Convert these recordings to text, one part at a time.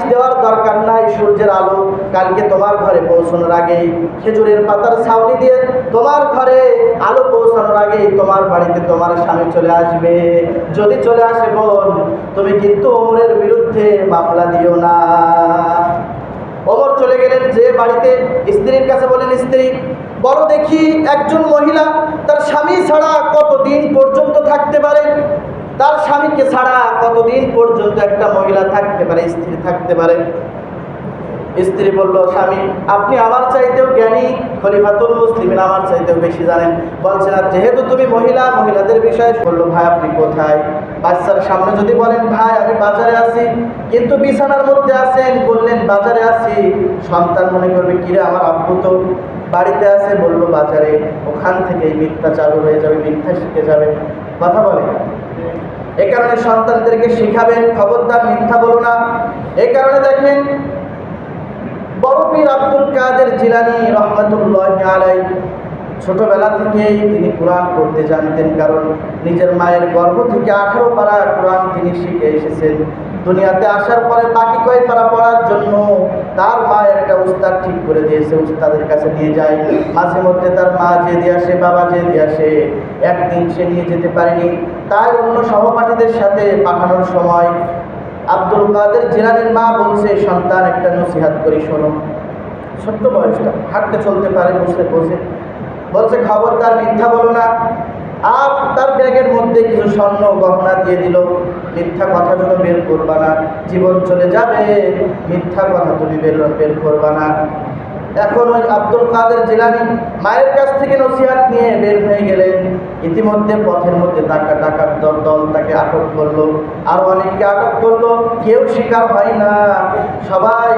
বালিশ দেওয়ার দরকার নাই, সূর্যের আলো কালকে তোমার ঘরে পৌঁছানোর আগেই। খেজুরের পাতার ছাউনি দিয়ে তোমার ঘরে আলো পৌঁছানোর আগেই তোমার বাড়িতে তোমার স্বামী চলে আসবে। যদি চলে আসে বোন, তুমি কিন্তু ওমরের বিরুদ্ধে মামলা দিও না। ওমর চলে গেলেন যে বাড়িতে, স্ত্রীর কাছে বলেন স্ত্রী, বড় দেখি একজন মহিলা, তার স্বামী ছাড়া কতদিন পর্যন্ত থাকতে পারে? তার স্বামীকে ছাড়া কতদিন পর্যন্ত একটা মহিলা থাকতে পারে, স্ত্রী থাকতে পারে? স্ত্রী বলল, স্বামী, আপনি আমার চাইতেও জ্ঞানী, খলিফাতুল মুসলিমিন আমার চাইতেও বেশি জানেন। বলছেন আর যেহেতু তুমি মহিলা, মহিলাদের বিষয়ে বলল, ভাই, আপনি কোথায়? বাচ্চার সামনে যদি বলেন, ভাই, আমি বাজারে আছি। কিন্তু বিছানার মধ্যে আছেন, বললেন, বাজারে আছি। সন্তান মনে করবে কিরে আমার আব্বু বাড়িতে আছে। বলল, বাজারে, ওখান থেকেই মিথ্যা চালু হয়ে যাবে, মিথ্যা শিখে যাবে। কথা বলে। এ কারণে সন্তানদেরকে শিখাবেন, খবরদার মিথ্যা বলো না। এই কারণে দেখেন, বড় পীর আব্দুল কাদের জিলানি রহমতুল্লাহ আলাই ছোটবেলা থেকেই তিনি কোরআন পড়তে জানতেন, কারণ নিজের মায়ের গর্ভ থেকে আঠারো পারা কোরআন তিনি শিখে এসেছেন। দুনিয়াতে আসার পরে বাকি কয়েক পারা পড়ার জন্য তার মা একটা উস্তাদ ঠিক করে দিয়েছে, উস্তাদের কাছে নিয়ে যায়। মাঝে মধ্যে তার মা যে দিয়ে আসে, বাবা যে দিয়ে আসে, একদিন সে নিয়ে যেতে পারেনি। তাই অন্য সহপাঠীদের সাথে পাঠানোর সময় আব্দুল কাদের জিলানির মা বলছে সন্তান একটা নসিহাত করি, শোনো। ছোট্ট বয়সটা, হাঁটতে চলতে পারে, বসে বসে। বলছে খবর তার মিথ্যা বলো না। আর তার ব্যাগের মধ্যে কিছু স্বর্ণ গহনা দিয়ে দিল। মিথ্যা কথা যেন বের করবা না। জীবন চলে যাবে। মিথ্যা কথা তুমি বের বের করবা না। এখন ওই আব্দুল কাদের জিলানি মায়ের কাছ থেকে নসিহাত নিয়ে বের হয়ে গেলেন। ইতিমধ্যে পথের মধ্যে টাকা টাকার দল তাকে আটক করল। আর অনেককে আটক করল। কেউ শিকার হয় না। সবাই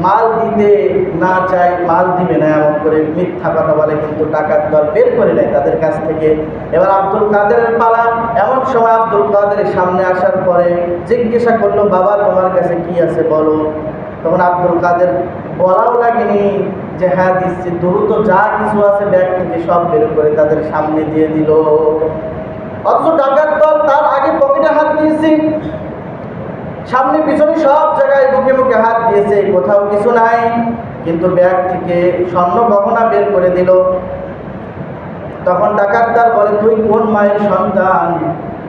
মাল দিতে না চায়, মাল দিবে না এমন করে মিথ্যা কথা বলে, কিন্তু টাকার দল বের করে নেয় তাদের কাছ থেকে। এবার আব্দুল কাদেরের পালা। এমন সময় আব্দুল কাদের সামনে আসার পরে জিজ্ঞাসা করল, বাবা, তোমার কাছে কি আছে বলো? তখন আব্দুল কাদের বলাও লাগেনি যে হ্যাঁ দিচ্ছি। দ্রুত যা কিছু আছে ব্যাগ থেকে সব বের করে তাদের সামনে দিয়ে দিল। অথচ ডাকাত দল তার আগে পকেটে হাত দিয়েছে। সামনে পিছনে সব জায়গায় মুখে মুখে হাত দিয়েছে, কোথাও কিছু নাই। কিন্তু ব্যাগ থেকে স্বর্ণ গহনা বের করে দিল। তখন ডাকাতদার বলে, তুই কোন মায়ের সন্তান?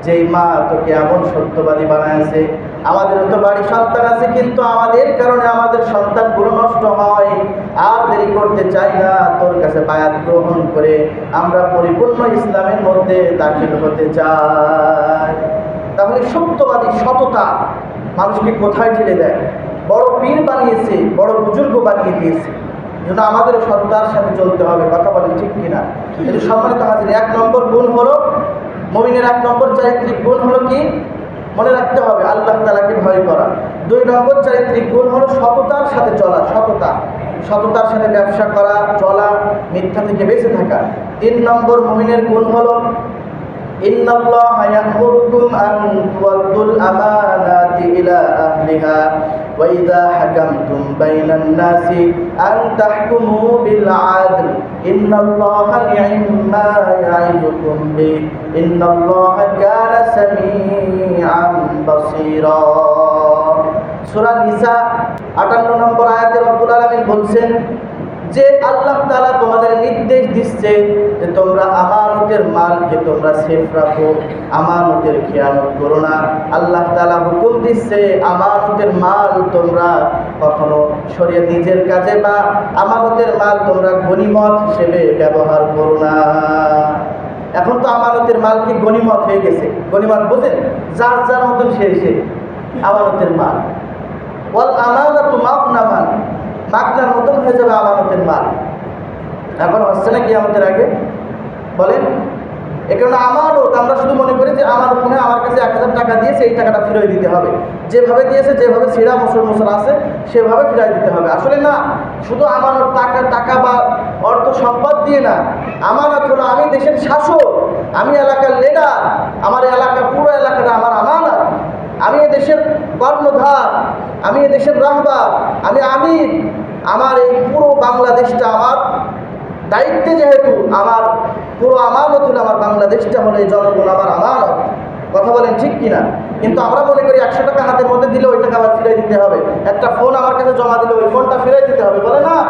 যেই মা তোকে এমন সত্যবাদী বানাইছে? আমাদেরও তো বাড়ি সন্তান আছে কিন্তু আমাদের কারণে আমাদের সন্তানগুলো নষ্ট হয়। আর দেরি করতে চাই না তোর কাছে বায়াত গ্রহণ করে আমরা পরিপূর্ণ ইসলামের মধ্যে দাখিল হতে চাই। তাহলে সত্যবাদী সততা মানুষকে কোথায় ঠেলে দেয়? বড় পীর বানিয়েছে বড় বুজুর্গ বানিয়ে দিয়েছে। জন্য আমাদের সততার সাথে চলতে হবে কথা বলেন ঠিক কিনা? সম্মানিত হাজির এক নম্বর গুণ হলো মমিনের এক নম্বর চারিত্রিক গুণ হলো কি? মনে রাখতে হবে, আল্লাহ তালাকে ভয় করা। দুই নম্বর চারিত্রিক গুণ হল সততার সাথে চলা, সততা। সততার সাথে ব্যবসা করা, চলা, মিথ্যা থেকে বেঁচে থাকা। তিন নম্বর মহিনের গুণ হল, ইন্নাল্লাহ ইলা আহলিহা। وإذا حكمتم بين الناس أن تحكموا بالعدل إن الله نعم ما يعظكم به إن الله كان سميعا بصيرا সূরা নিসা 58 নম্বর আয়াতে রব্বুল আলামিন বলছেন যে আল্লাহ তাআলা তোমাদের নির্দেশ দিচ্ছে যে তোমরা আমানতের মালকে তোমরা সেফ রাখো, আমানতের খেয়ানত করো না। আল্লাহ তালা হুকুম দিচ্ছে, আমানতের মাল তোমরা কখনো সরিয়ে নিজের কাজে বা আমানতের মাল তোমরা গনিমত হিসেবে ব্যবহার করো না। এখন তো আমানতের মাল কি গনিমত হয়ে গেছে? গনিমত বোঝেন? যার যার মতন সে এসে আমানতের মাল। ওয়াল না মাগনামান মাগনার মতন হয়ে যাবে আমানতের মাল। এখন হচ্ছে না কি আমাদের আগে। বলেন এ কারণে আমানত আমরা শুধু মনে করি যে আমার ফোনে আমার কাছে এক হাজার টাকা দিয়েছে এই টাকাটা ফিরিয়ে দিতে হবে। যেভাবে দিয়েছে, যেভাবে সিরা মুসল মুসল আছে, সেভাবে ফিরিয়ে দিতে হবে। আসলে না, শুধু আমানত টাকা টাকা বা অর্থ সম্পদ দিয়ে না আমানত হলো আমি দেশের শাসক, আমি এলাকার লিডার আমার এলাকা, পুরো এলাকাটা আমার আমানত। আমি এ দেশের কর্ণধার, আমি এ দেশের রাহবার, আমি আমির আমার এই পুরো বাংলাদেশটা আমার। দায়িত্বে যেহেতু আমার, পুরো আমানত হলো আমার বাংলাদেশটা হলো জনগণ আমার আমানত। কথা বলেন ঠিক কিনা? কিন্তু আমরা মনে করি একশো টাকা হাতের মধ্যে দিলে ওই টাকা আবার ফিরে দিতে হবে। একটা ফোন আমার কাছে জমা দিলে ওই ফোনটা ফিরে দিতে হবে। বলে না,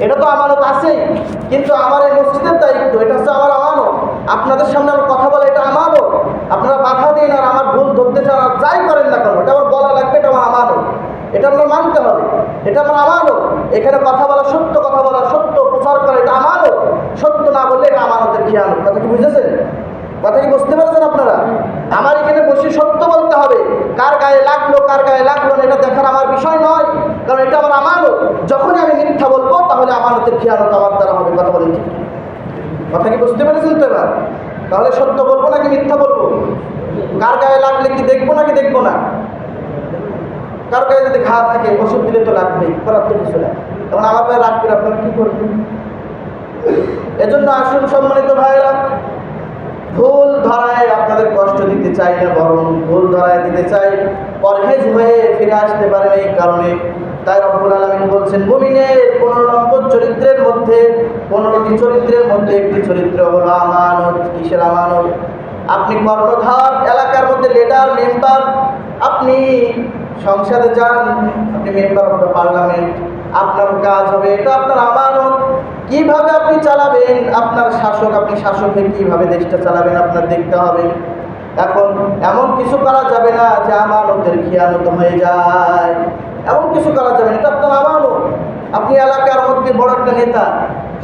এটা তো আমানত আছেই। কিন্তু আমার এই মসজিদের দায়িত্ব, এটা হচ্ছে আমার আমানত। আপনাদের সামনে আমার কথা বলা এটা আমানত। আপনারা বাধা দিন আর আমার ভুল ধরতে চান আর যাই করেন না কেন, এটা আমার বলা লাগবে, এটা আমার আমানত। এটা আমরা মানতে হবে। এটা আমার আমানত। এখানে কথা বলা, সত্য কথা বলা, সত্য প্রচার করা, এটা আমানত সত্য না বললে এটা আমানতের খেয়ানত কথা কি বুঝেছেন? কথা কি বুঝতে পেরেছেন আপনারা? আমার এখানে বসে সত্য বলতে হবে। কার গায়ে লাগল, কার গায়ে লাগল না, এটা দেখার আমার বিষয় নয়। কারণ এটা আমার আমানত। যখনই আমি মিথ্যা বলব, তাহলে আমানতের খেয়ানত আমার দ্বারা হবে। কথা বলেন ঠিক কথা কি বুঝতে পেরেছেন তো এবার? তাহলে সত্য বলব নাকি মিথ্যা বলব? কার গায়ে লাগলে কি দেখব নাকি দেখব না? কার গায়ে যদি ঘা থাকে, ওষুধ দিলে তো লাগবেই করার তো কিছু না তখন আমার লাগবে আপনারা কি করবেন? এজন্য আসুন সম্মানিত ভাইরা ভুল ধরায় আপনাদের কষ্ট দিতে চাই না, বরং ভুল ধরায় দিতে চাই। পরহেজ হয়ে ফিরে আসতে পারেন এই কারণে। তাই রব্বুল আলমিন বলছেন, মুমিনের পনেরো নম্বর চরিত্রের মধ্যে, পনেরোটি চরিত্রের মধ্যে একটি চরিত্র হলো আমানত। কিসের আমানত? আপনি কর্ণধার, এলাকার মধ্যে লিডার মেম্বার আপনি সংসদে যান, আপনি মেম্বার অফ দ্য পার্লামেন্ট আপনার কাজ হবে, এটা আপনার আমানত। কীভাবে আপনি চালাবেন? আপনার শাসক, আপনি শাসক হয়ে কীভাবে দেশটা চালাবেন? আপনার দেখতে হবে। এখন এমন কিছু করা যাবে না যে আমানতের খেয়ানত হয়ে যায়। এমন কিছু করা যাবে না, এটা আপনার আমানত। আপনি এলাকার মধ্যে বড় একটা নেতা,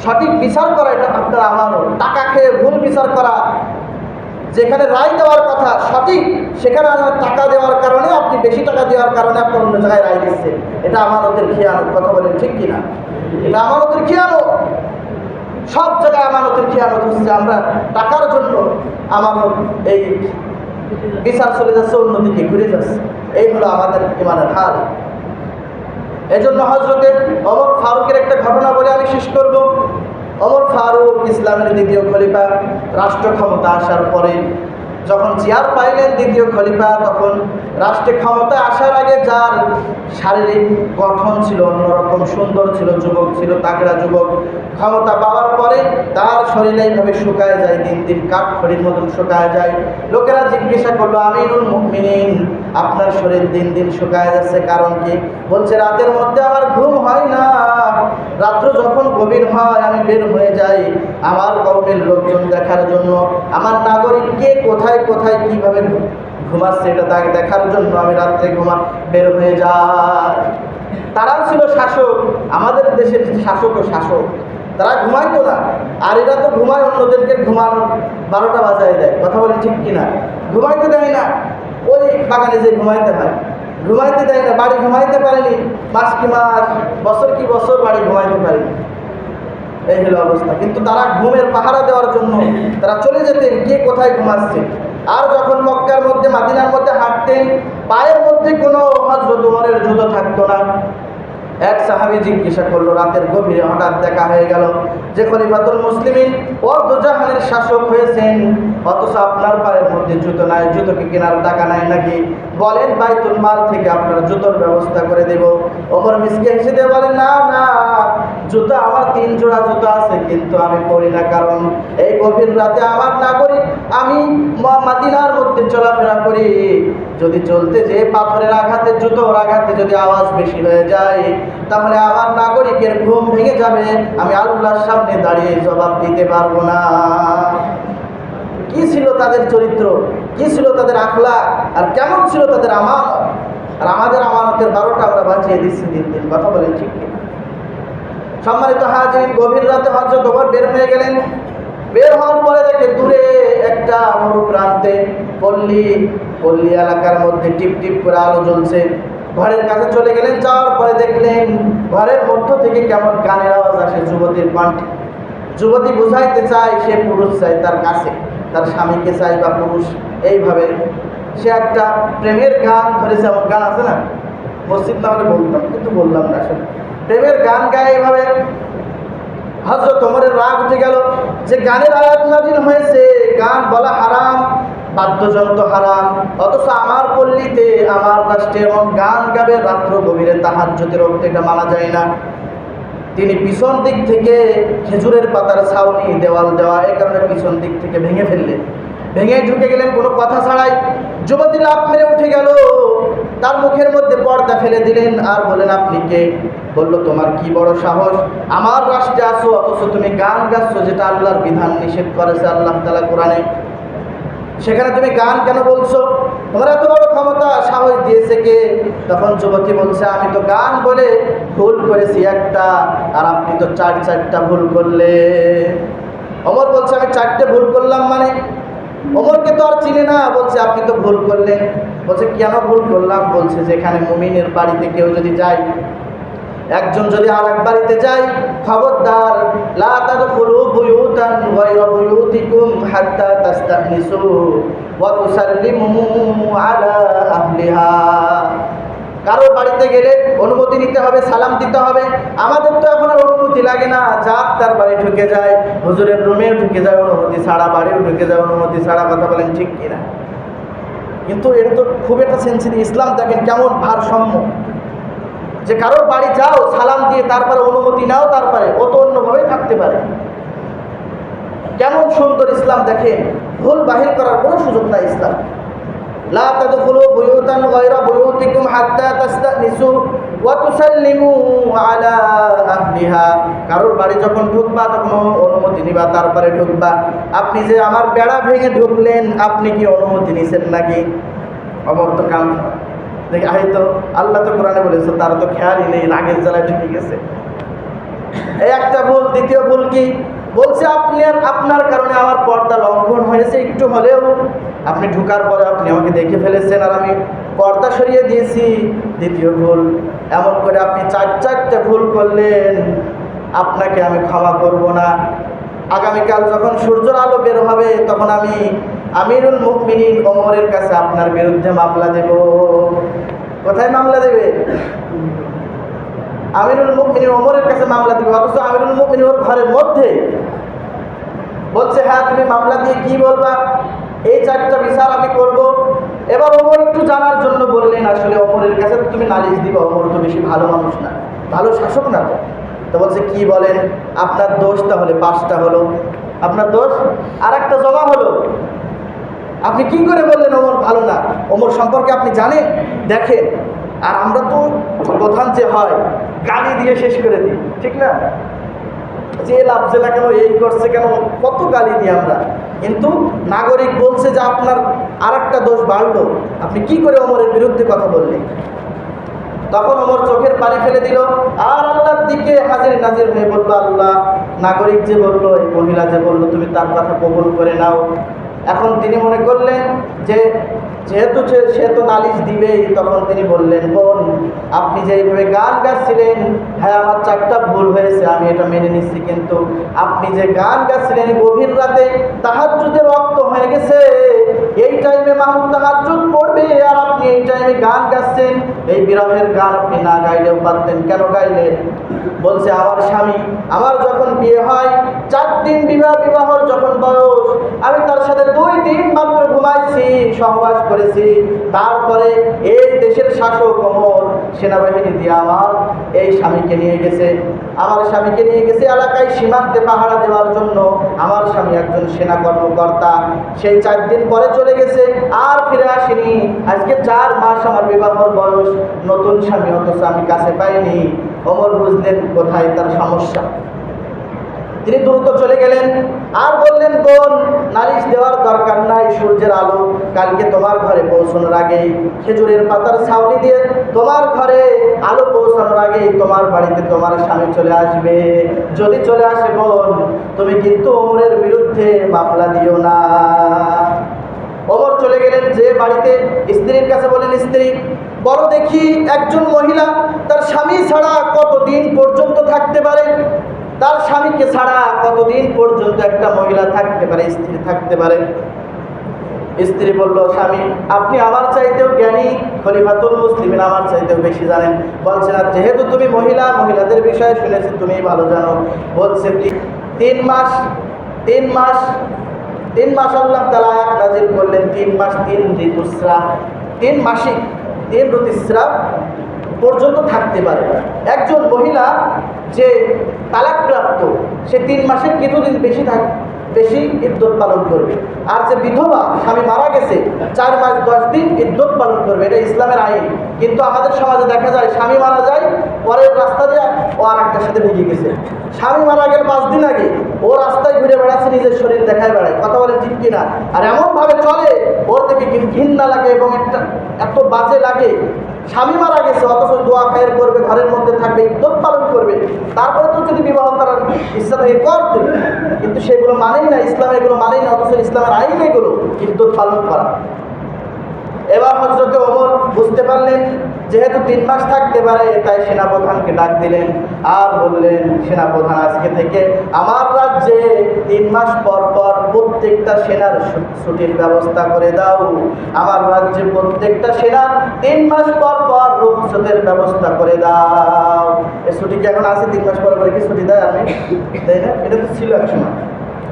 সঠিক বিচার করা, এটা আপনার আমানত। টাকা খেয়ে ভুল বিচার করা যেখানে রায় দেওয়ার কথা সঠিক, সেখানে আমার টাকা দেওয়ার কারণে আপনি বেশি টাকা দেওয়ার কারণে আপনি অন্য জায়গায় রায় দিচ্ছে এটা আমানতের খেয়ানত কথা বলেন ঠিক কিনা? এটা আমানতের খেয়ানত সব জায়গায় আমানতের খেয়ানত হচ্ছে আমরা টাকার জন্য আমানত, এই বিচার চলে যাচ্ছে, অন্যদিকে ঘুরে যাচ্ছে। এই হলো আমাদের ইমানের হাল। এজন্য হজরতে অমর ফারুকের একটা ঘটনা বলে আমি শেষ করব। অমর ফারুক ইসলামের দ্বিতীয় খলিফা রাষ্ট্র ক্ষমতা আসার পরে যখন চেয়ার পাইলেন দ্বিতীয় খলিফা, তখন রাষ্ট্রে ক্ষমতা আসার আগে যার শারীরিক গঠন ছিল অন্যরকম, সুন্দর ছিল, যুবক ছিল, তাগড়া যুবক, ক্ষমতা পাওয়ার পরে তার শরীরে এইভাবে শুকায় যায়, দিন দিন কাঠ খড়ির মতন শুকায় যায়। লোকেরা জিজ্ঞাসা করল আমিনুল মুমিনিন, আপনার শরীর দিন দিন শুকায় যাচ্ছে, কারণ কি? বলছে, রাতের মধ্যে আমার ঘুম হয় না। রাত্র যখন গভীর হয়, আমি বের হয়ে যাই আমার কর্মের লোকজন দেখার জন্য। আমার কোথায় কোথায়, কীভাবে ঘুমাচ্ছে এটা তাকে দেখার জন্য আমি রাত্রে ঘুমা বের হয়ে যাই। তারাও ছিল শাসক, আমাদের দেশের শাসক ও শাসক। তারা ঘুমাইতো না। আর এরা তো ঘুমায়, অন্যদেরকে ঘুমানো বারোটা বাজায় দেয়। কথা বলে ঠিক কিনা? ঘুমাইতে দেয় না। ওই বাগানে যে ঘুমাইতে হয়। ঘুমাইতে দেয় না, বাড়ি ঘুমাইতে পারেনি। মাস কি মাস, বছর কি বছর বাড়ি ঘুমাইতে পারেনি। এই হলো অবস্থা। কিন্তু তারা ঘুমের পাহারা দেওয়ার জন্য তারা চলে যেতেন, কে কোথায় ঘুমাচ্ছে? আর যখন মক্কার মধ্যে, মাদিনার মধ্যে হাঁটতেন, পায়ের মধ্যে কোনো হজরত উমরের জুতো থাকতো না। এক সাহাবি জিজ্ঞাসা করল, রাতের গভীরে হঠাৎ দেখা হয়ে গেল যে খলিফাতুল মুসলিমিন অর্ধজাহানের শাসক হয়েছেন। অথচ আপনার পায়ের মধ্যে জুতো নাই, জুতোকে কেনার টাকা নাই নাকি? বলেন, বাইতুল মাল থেকে আপনার জুতোর ব্যবস্থা করে দেব। ওমর মিসকে হেসে দিয়ে বলেন, না না, জুতো আমার তিন জোড়া জুতো আছে, কিন্তু আমি পরি না, কারণ এই গভীর রাতে আমার নাগরিক আমি ম- মাদিনার চলাফেরা করি, যদি চলতে যে পাথরের আঘাতে, জুতোর আঘাতে যদি আওয়াজ বেশি হয়ে যায়, তাহলে আমার নাগরিকের ঘুম ভেঙে যাবে। আমি আল্লাহর সামনে দাঁড়িয়ে জবাব দিতে পারব না। কি ছিল তাদের চরিত্র? কি ছিল তাদের আখলা আর কেমন ছিল তাদের আমানত? আর আমাদের আমানতের বারোটা আমরা বাঁচিয়ে দিচ্ছি দিন দিন। কথা বলেন ঠিক সম্মানিত হাজির গভীর রাতে হজরত ওমর বের হয়ে গেলেন। বের হওয়ার পরে দেখে দূরে একটা মরু প্রান্তে পল্লী পল্লী এলাকার মধ্যে টিপ টিপ করে আলো জ্বলছে। ঘরের কাছে চলে গেলেন, যাওয়ার পরে দেখলেন ঘরের মধ্য থেকে কেমন গানের আওয়াজ আসে যুবতীর কণ্ঠে। যুবতী বুঝাইতে চায়, সে পুরুষ চায় তার কাছে, তার স্বামীকে চাই বা পুরুষ। এইভাবে সে একটা প্রেমের গান ধরেছে, এমন গান আছে না? মসজিদ না হলে বলতাম, কিন্তু বললাম না আসলে। প্রেমের গান গায় এইভাবে হজরত ওমরের রাগ উঠে গেল যে গানের আয়াত নাজিল হয়েছে, গান বলা হারাম, বাদ্যযন্ত্র হারাম, অথচ আমার পল্লীতে, আমার রাষ্ট্রে এমন গান গাবে রাত্র গভীরে তাহার জ্যোতির এটা মানা যায় না। তিনি পিছন দিক থেকে খেজুরের পাতার ছাউনি, দেওয়াল দেওয়া এই কারণে পিছন দিক থেকে ভেঙে ফেললেন। ভেঙে ঢুকে গেলেন কোনো কথা ছাড়াই। যুবতী লাভ মেরে উঠে গেল। তার মুখের মধ্যে পর্দা ফেলে দিলেন আর বলেন আপনি কে? বলল, তোমার কি বড় সাহস? আমার রাষ্ট্রে আসো অথচ তুমি গান গাচ্ছ, যেটা আল্লাহর বিধান নিষেধ করেছে আল্লাহ তালা কোরআনে। সেখানে তুমি গান কেন বলছো? তোমার এত বড় ক্ষমতা, সাহস দিয়েছে কে? তখন যুবতী বলছে, আমি তো গান বলে ভুল করেছি একটা, আর আপনি তো চার চারটা ভুল করলে অমর বলছে, আমি চারটে ভুল করলাম মানে? অমরকে তো আর চিনে না, বলছে, আপনি তো ভুল করলেন। বলছে, কেন ভুল করলাম? বলছে যে এখানে মুমিনের বাড়িতে কেউ যদি যায়, একজন যদি আর এক বাড়িতে যায়, খবরদার, লা তাদখুলু বুয়ুতান গায়রা বুয়ুতিকুম হাত্তা তাস্তানিসু ওয়া তুসাল্লিমু আলা আহলিহা। কারোর বাড়িতে গেলে অনুমতি নিতে হবে, সালাম দিতে হবে। আমাদের তো এখন আর অনুমতি লাগে না। যাক, তার বাড়ি ঢুকে যায়, হুজুরের রুমে ঢুকে যায় অনুমতি ছাড়া, বাড়িও ঢুকে যায় অনুমতি ছাড়া, কথা বলেন ঠিক কিনা? কিন্তু এটা তো খুব একটা সেন্সিটিভ ইসলাম দেখেন কেমন ভারসাম্য। যে কারোর বাড়ি যাও, সালাম দিয়ে তারপরে অনুমতি নাও, তারপরে ও তো অন্যভাবেই থাকতে পারে। কেমন সুন্দর ইসলাম দেখেন। ভুল বাহির করার কোনো সুযোগ নাই ইসলাম তাদখুলু বুয়ুতান গায়রা বুয়ুতিকুম হাত্তা তাস্তানিসু ওয়া তুসাল্লিমু আলা আহলিহা। কারোর বাড়ি যখন ঢুকবা, তখন অনুমতি নিবা, তারপরে ঢুকবা। আপনি যে আমার বেড়া ভেঙে ঢুকলেন, আপনি কি অনুমতি নিছেন নাকি? অমর তো কাম। দেখি হয়তো আল্লাহ তো কোরআনে বলেছে, তার তো খেয়ালই নেই, রাগের জ্বালায় ঢুকে গেছে। এই একটা ভুল, দ্বিতীয় ভুল কি? বলছে, আপনি আপনার কারণে আমার পর্দা লঙ্ঘন হয়েছে, একটু হলেও আপনি ঢুকার পরে আপনি আমাকে দেখে ফেলেছেন আর আমি পর্দা সরিয়ে দিয়েছি। দ্বিতীয় ভুল, এমন করে আপনি চার চারটে ভুল করলেন, আপনাকে আমি ক্ষমা করব না। আগামীকাল যখন সূর্যের আলো বের হবে, তখন আমি আমিরুল মুকমিনিন ওমরের কাছে আপনার বিরুদ্ধে মামলা দেব। কোথায় মামলা দেবে? আমিরুল মুকমিনিন ওমরের কাছে মামলা দিবে, অথচ আমিরুল মুকমিনিন ওর ঘরের মধ্যে বলছে হ্যাঁ তুমি মামলা দিয়ে কি বলবা? এই চারটা বিচার আমি করব। এবার ওমর একটু জানার জন্য বললেন, আসলে ওমরের কাছে তুমি নালিশ দিবা, ওমর তো বেশি ভালো মানুষ না। ভালো শাসক না তো? তো বলছে, কি বলেন? আপনার দোষ তাহলে পাঁচটা হলো। আপনার দোষ? আর একটা জমা হলো। আপনি কি করে বললেন ওমর ভালো না? ওমর সম্পর্কে আপনি জানেন? দেখেন, আর আমরা তো প্রধান যে হয় গালি দিয়ে শেষ করে দিই, ঠিক না? যে লাভছে না কেন, এই করছে কেন, কত গালি দিই আমরা। কিন্তু নাগরিক বলছে যে আপনার আর একটা দোষ বাড়লো। আপনি কি করে অমরের বিরুদ্ধে কথা বললেন? তখন অমর চোখের পানি ফেলে দিল। আর আল্লাহর দিকে হাজির নাজির হয়ে বলল, আল্লাহ, নাগরিক যে বলল, এই মহিলা যে বলল, তুমি তার কথা কবল করে নাও। এখন তিনি মনে করলেন যে যেহেতু সে- তো নালিশ দিবেই, তখন তিনি বললেন, বোন, আপনি যে এইভাবে গান গাচ্ছিলেন হ্যাঁ আমার চারটা ভুল হয়েছে, আমি এটা মেনে নিচ্ছি, কিন্তু আপনি যে গান গাচ্ছিলেন, গভীর রাতে তাহার যুদ্ধে রক্ত হয়ে গেছে এই টাইমে মানুষ তাহাজ্জুদ পড়বে, আর আপনি এই টাইমে গান গাচ্ছেন, এই বিরহের গান আপনি না গাইলেও পারতেন, কেন গাইলেন? বলছে, আমার স্বামী, আমার যখন বিয়ে হয়, চার দিন বিবাহ বিবাহর যখন বয়স, আমি তার সাথে দুই দিন মাত্র ঘুমাইছি, সহবাস করেছি। তারপরে এই দেশের শাসক অমর সেনাবাহিনী দিয়ে আমার এই স্বামীকে নিয়ে গেছে। আমার স্বামীকে নিয়ে গেছে এলাকায় সীমান্তে পাহারা দেওয়ার জন্য। আমার স্বামী একজন সেনা কর্মকর্তা। সেই চার দিন পরে চলে গেছে, আর ফিরে আসেনি। আজকে চার মাস আমার বিবাহর বয়স, নতুন স্বামী, অথচ আমি কাছে পাইনি। অমর বুঝলেন কোথায় তার সমস্যা। তিনি দ্রুত চলে গেলেন, আর বললেন, বোন, নালিশ দেওয়ার দরকার নাই, সূর্যের আলো কালকে তোমার ঘরে পৌঁছানোর আগেই। খেজুরের পাতার ছাউনি দিয়ে তোমার ঘরে আলো পৌঁছানোর আগেই তোমার বাড়িতে তোমার স্বামী চলে আসবে। যদি চলে আসে, বোন, তুমি কিন্তু ওমরের বিরুদ্ধে মামলা দিও না। ওমর চলে গেলেন যে বাড়িতে, স্ত্রীর কাছে বলেন স্ত্রী, বড় দেখি একজন মহিলা, তার স্বামী ছাড়া কতদিন পর্যন্ত থাকতে পারে? তার স্বামীকে ছাড়া কতদিন পর্যন্ত একটা মহিলা থাকতে পারে, স্ত্রী থাকতে পারে? স্ত্রী বলল, স্বামী, আপনি আমার চাইতেও জ্ঞানী, খলিফাতুল মুসলিমিন আমার চাইতেও বেশি জানেন। বলছে না যেহেতু তুমি মহিলা, মহিলাদের বিষয়ে শুনেছি তুমি ভালো জানো। বলছে, তিন মাস তিন মাস তিন মাস আল্লাহ তালা নাজিল করলেন, তিন মাস তিন ঋতুস্রাব। তিন মাসিক তিন ঋতুস্রাব পর্যন্ত থাকতে পারে। একজন মহিলা যে তালাকপ্রাপ্ত, সে তিন মাসের কিছুদিন বেশি থাক, বেশি ইদ্যত পালন করবে। আর যে বিধবা, স্বামী মারা গেছে, চার মাস দশ দিন ইদ্যত পালন করবে। এটা ইসলামের আইন। কিন্তু আমাদের সমাজে দেখা যায়, স্বামী মারা যায় পরের রাস্তা দিয়ে ও আর একটার সাথে ভেঙে গেছে। স্বামী মারা গেল পাঁচ দিন আগে। ও রাস্তায় ঘুরে বেড়াচ্ছে, নিজের শরীর দেখায় বেড়ায়। কথা বলে ঠিক কিনা? আর এমনভাবে চলে, ওর থেকে ঘৃণা লাগে এবং একটা এত বাজে লাগে। স্বামী মারা গেছে, অথচ দোয়া খায়ের করবে, ঘরের মধ্যে থাকবে ইদ্যত পালন করবে। তারপরে তো যদি বিবাহ করার ইচ্ছা থাকে, করতে। কিন্তু সেগুলো মানেই না, ইসলাম এগুলো মানেই না, অথচ ইসলামের আইন এগুলো ইদ্যত পালন করা। এবার হজরতে ওমর বুঝতে পারলেন, যেহেতু তিন মাস থাকতে পারে, তাই সেনাপ্রধানকে ডাক দিলেন আর বললেন, সেনাপ্রধান, আজকে থেকে আমার রাজ্যে তিন মাস পর পর প্রত্যেকটা সেনার ছুটির ব্যবস্থা করে দাও। আমার রাজ্যে প্রত্যেকটা সেনার তিন মাস পর পর রুখসতের ব্যবস্থা করে দাও। এ ছুটি কি এখন আছে? তিন মাস পর পরে কি ছুটি দেয় আমি তাই না? এটা তো ছিল এক সময়।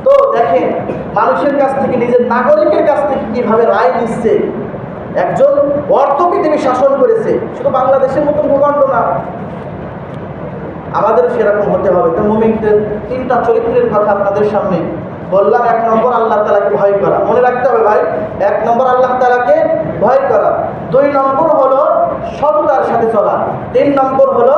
তো দেখেন, মানুষের কাছ থেকে, নিজের নাগরিকের কাছ থেকে কীভাবে রায় নিচ্ছে একজন অর্থ পৃথিবী শাসন করেছে, শুধু বাংলাদেশের মতো ভূখণ্ড না আমাদের সেরকম হতে হবে। তো মুমিনদের তিনটা চরিত্রের কথা আপনাদের সামনে বললাম, এক নম্বর আল্লাহ তালাকে ভয় করা। মনে রাখতে হবে ভাই, এক নম্বর আল্লাহ তালাকে ভয় করা। দুই নম্বর হলো সততার সাথে চলা। তিন নম্বর হলো